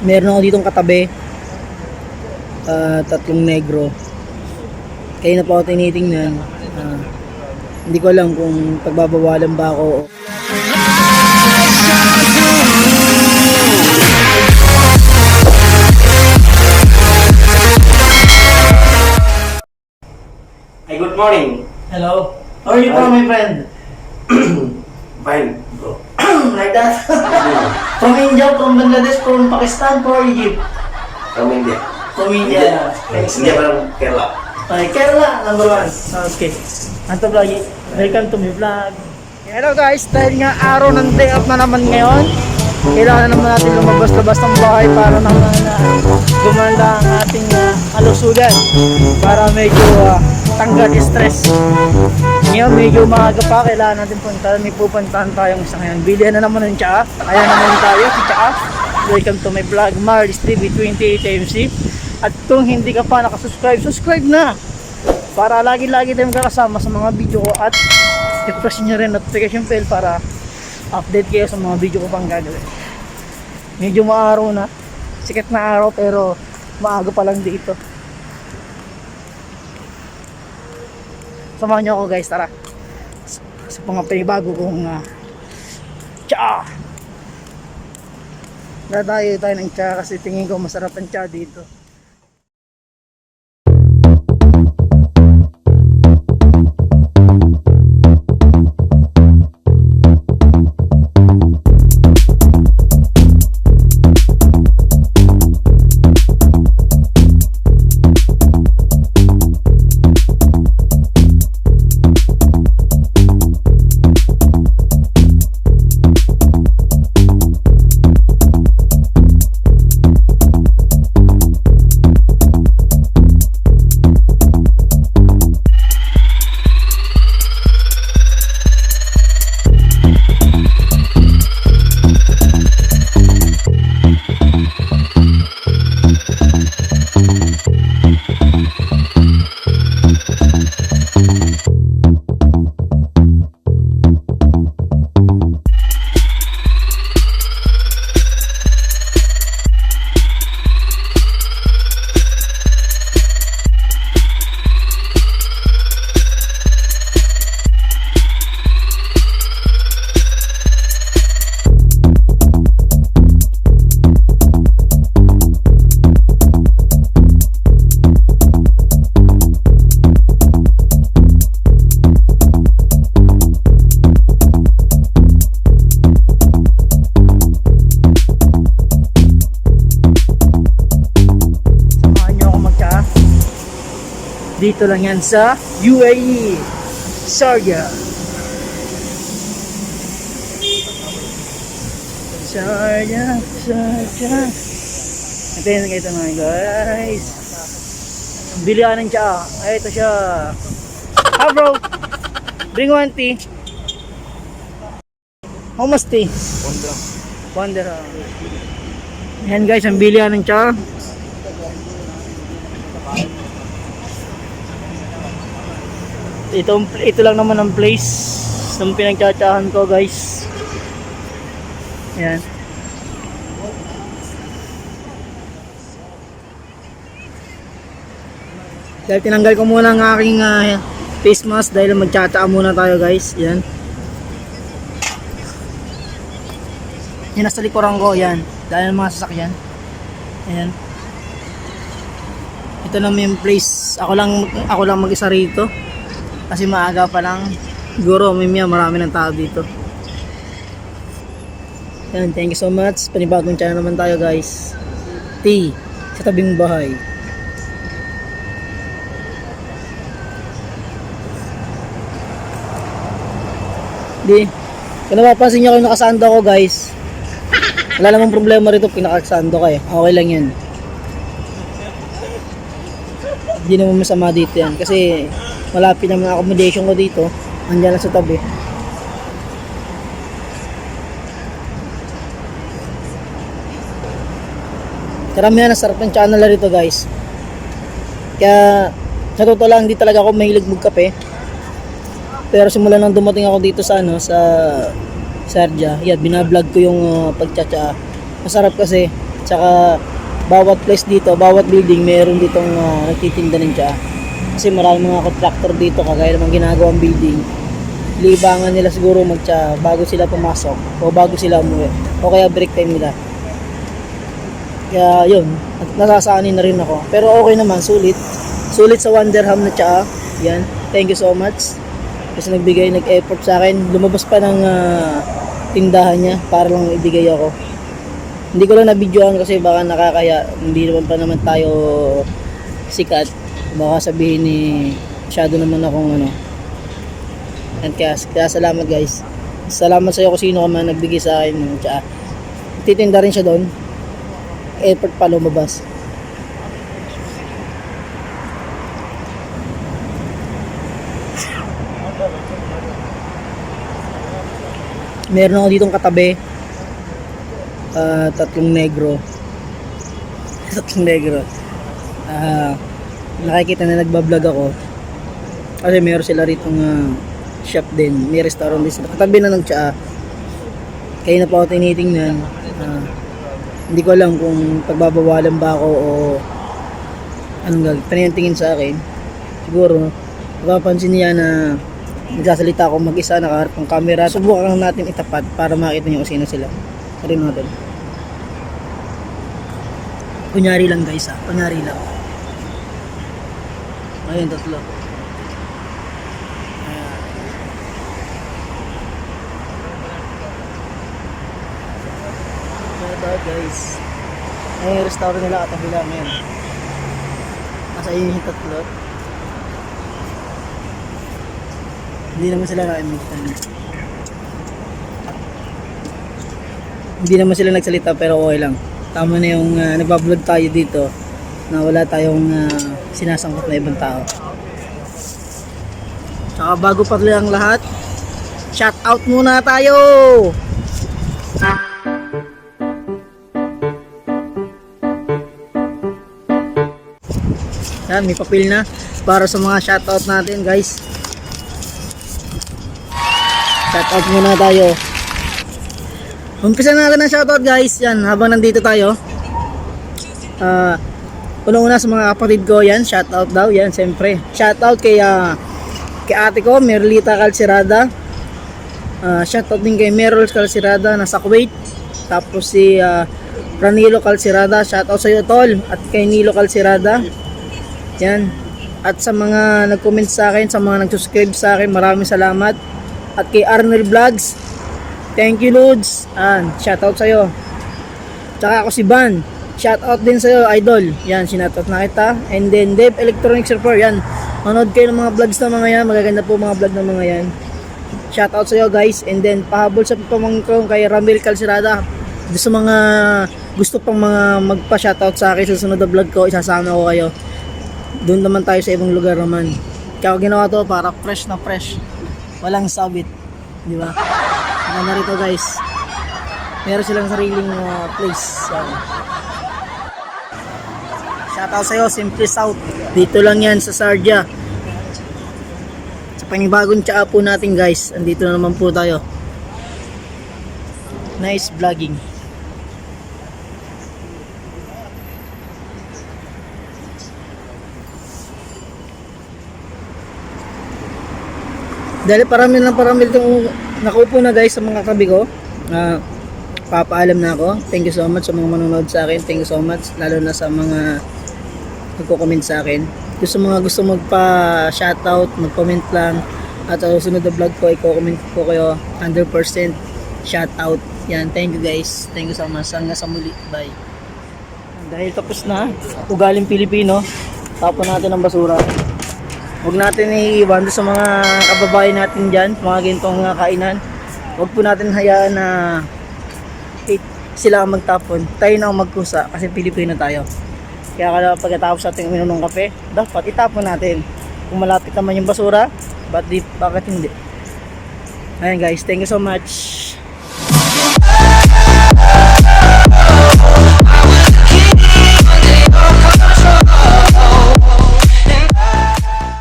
Meron ako ditong katabi. Ah, tatlong negro. Kaya na pa ako tinitingnan. Ah, hindi ko alam kung pagbabawalan ba ako. o- Hey, good morning. Hello? How are you po, my friend? Fine, bro. like that? from India, from Bangladesh, from Pakistan, from Egypt. From India. From India. Thanks. India from Kerala. Okay, Kerala, number one. Okay. Anto vlog, welcome to my vlog. Hello guys, dahil nga araw ng day off na naman ngayon, kailangan naman natin lumabas-labas ng bahay para naman na gumanda ang ating uh, kalusugan para medyo uh, tanggal stress. Ngayon medyo maaga pa, kailangan natin punta. May pupuntahan tayong isa ngayon. Bilihan na naman ng tsaa. Ayan naman tayo, si tsaa. Welcome to my vlog, Marlis TV 28 AMC. At kung hindi ka pa nakasubscribe, subscribe na! Para lagi-lagi tayong kakasama sa mga video ko at i-press nyo rin notification bell para update kayo sa mga video ko pang gagawin. Medyo maaraw na. Sikat na araw pero maaga pa lang dito. Samahan nyo ako guys, tara. Sa, sa mga panibago kong uh, tsa. Dadayo tayo ng tsa kasi tingin ko masarap ang tsa dito. Dito lang yan sa UAE. Sharjah. Sharjah, Sharjah. Ito yun, ito mga guys. Bili ka ng tsaa. Ay, ito siya. Ah bro, bring one tea. How much tea? One. Ayan guys, ang bili ka ng tsaa. Ito, ito lang naman ang place ng pinagtsatsahan ko guys. Yan dahil tinanggal ko muna ang aking ah, face mask dahil magtsatsa muna tayo guys. Yan yan nasa likuran ko. Yan dahil mga sasakyan. Yan ito naman yung place. Ako lang ako lang mag-isa rito kasi maaga pa lang. Siguro mimya marami ng tao dito. Yan thank you so much. Panibagong channel naman tayo guys. T sa tabing bahay. Di kung napapansin nyo kung nakasando ako guys wala namang problema rito kung nakasando ka eh. Okay lang yan. Hindi naman masama dito yan. Kasi malapit naman ang accommodation ko dito. Andyan lang sa tabi. Karamihan ang sarap ng channel na rito guys. Kaya sa totoo lang hindi talaga ako mahilig magkape. Pero simula nang dumating ako dito sa ano sa Sarja, yan binablog ko yung uh, pagtsatsa. Masarap kasi. Tsaka bawat place dito, bawat building, meron ditong uh, nagtitinda ng tsaa. Kasi marami mga contractor dito, kagaya ng mga ginagawang building. Libangan nila siguro magtsa bago sila pumasok o bago sila umuwi. O kaya break time nila. Kaya yun, nasasanin na rin ako. Pero okay naman, sulit. Sulit sa Wonderham na tsaa. Yan, thank you so much. Kasi nagbigay, nag-effort sa akin. Lumabas pa ng ah, tindahan niya para lang ibigay ako. Hindi ko lang na-videoan kasi baka nakakaya. Hindi naman pa naman tayo sikat. Baka sabihin ni masyado naman akong ano. And kaya, kaya salamat guys. Salamat sa iyo kung sino ka man nagbigay sa akin ng. Titinda rin siya doon. Effort pa lumabas. Meron ako ditong katabi. Ah, tatlong negro. tatlong negro. Ah, nakikita na nagbablog ako. Kasi meron sila rito ng shop din. May restaurant din sila. Katabi na ng tsaa. Kaya na pa ako tinitingnan. Ah, hindi ko alam kung pagbabawalan ba ako o anong gag tingin sa akin. Siguro, mapapansin niya na nagsasalita ako mag-isa, nakaharap ng camera. Subukan lang natin itapat para makita niyo kung sino sila. Rin natin. Kunyari lang guys ha, kunyari lang. Ayun, tatlo. Ayan. Ito guys. Ay, restaurant nila katabi lang yan. Nasa yun yung tatlo. Hindi naman sila nakimitan. Hindi naman sila nagsalita pero okay lang. Tama na yung uh, nagbablog tayo dito na wala tayong ah, sinasangkot na ibang tao. Tsaka bago pa ang lahat, shout out muna tayo! Yan, may papel na para sa mga shoutout natin guys. Shoutout muna tayo. Umpisa na natin ang shoutout guys. Yan, habang nandito tayo. Ah, unang-una sa mga kapatid ko yan, shoutout daw yan, siyempre. Shoutout kay ah, kay ate ko, Merlita Calcerada. Ah, shoutout din kay Merol Calcerada nasa Kuwait. Tapos si ah, Ranilo Calcerada, shoutout sa iyo tol at kay Nilo Calcerada. Yan. At sa mga nag-comment sa akin, sa mga nag-subscribe sa akin, maraming salamat. At kay Arnold Vlogs, thank you Lods. Yan, shoutout sa iyo. Tsaka ako si Van. Shoutout din sa iyo, idol. Yan, sinoutout na kita. And then Dev Electronics Repair, yan. Manood kayo ng mga vlogs ng mga yan. Magaganda po mga vlog ng mga yan. Shoutout sa iyo guys. And then pahabol sa pamangkong kay Ramil Calcerada. Sa mga gusto pang mga magpa-shoutout sa akin sa sunod na vlog ko, isasama ko kayo. Doon naman tayo sa ibang lugar naman. Kaya ginawa to para fresh na fresh. Walang sabit. Di ba? Maganda rito guys. Meron silang sariling uh, place. Yan. Shoutout sa'yo, Simply South. Dito lang yan sa Sardia. Sa panibagong tsaa po natin guys. Andito na naman po tayo. Nice vlogging. Dahil parami na parami itong nakupo na guys sa mga kabi ko. Na papaalam na ako. Thank you so much sa mga manonood sa akin. Thank you so much. Lalo na sa mga nagko-comment sa akin. Gusto mga gusto magpa-shoutout, mag-comment lang. At sa susunod na vlog ko, i-comment ko kayo 100% shoutout. Yan, thank you guys. Thank you so much. Hanggang sa muli. Bye. Dahil tapos na, ugaling Pilipino, tapon natin ang basura. Huwag natin iiwan sa mga kababayan natin dyan, mga gintong kainan. Huwag po natin hayaan na sila ang magtapon. Tayo na ang magkusa kasi Pilipino tayo. Kaya kaya pagkatapos ating uminom ng kape, dapat itapon natin. Kung malapit naman yung basura, but di, bakit hindi? Ayan guys, thank you so much.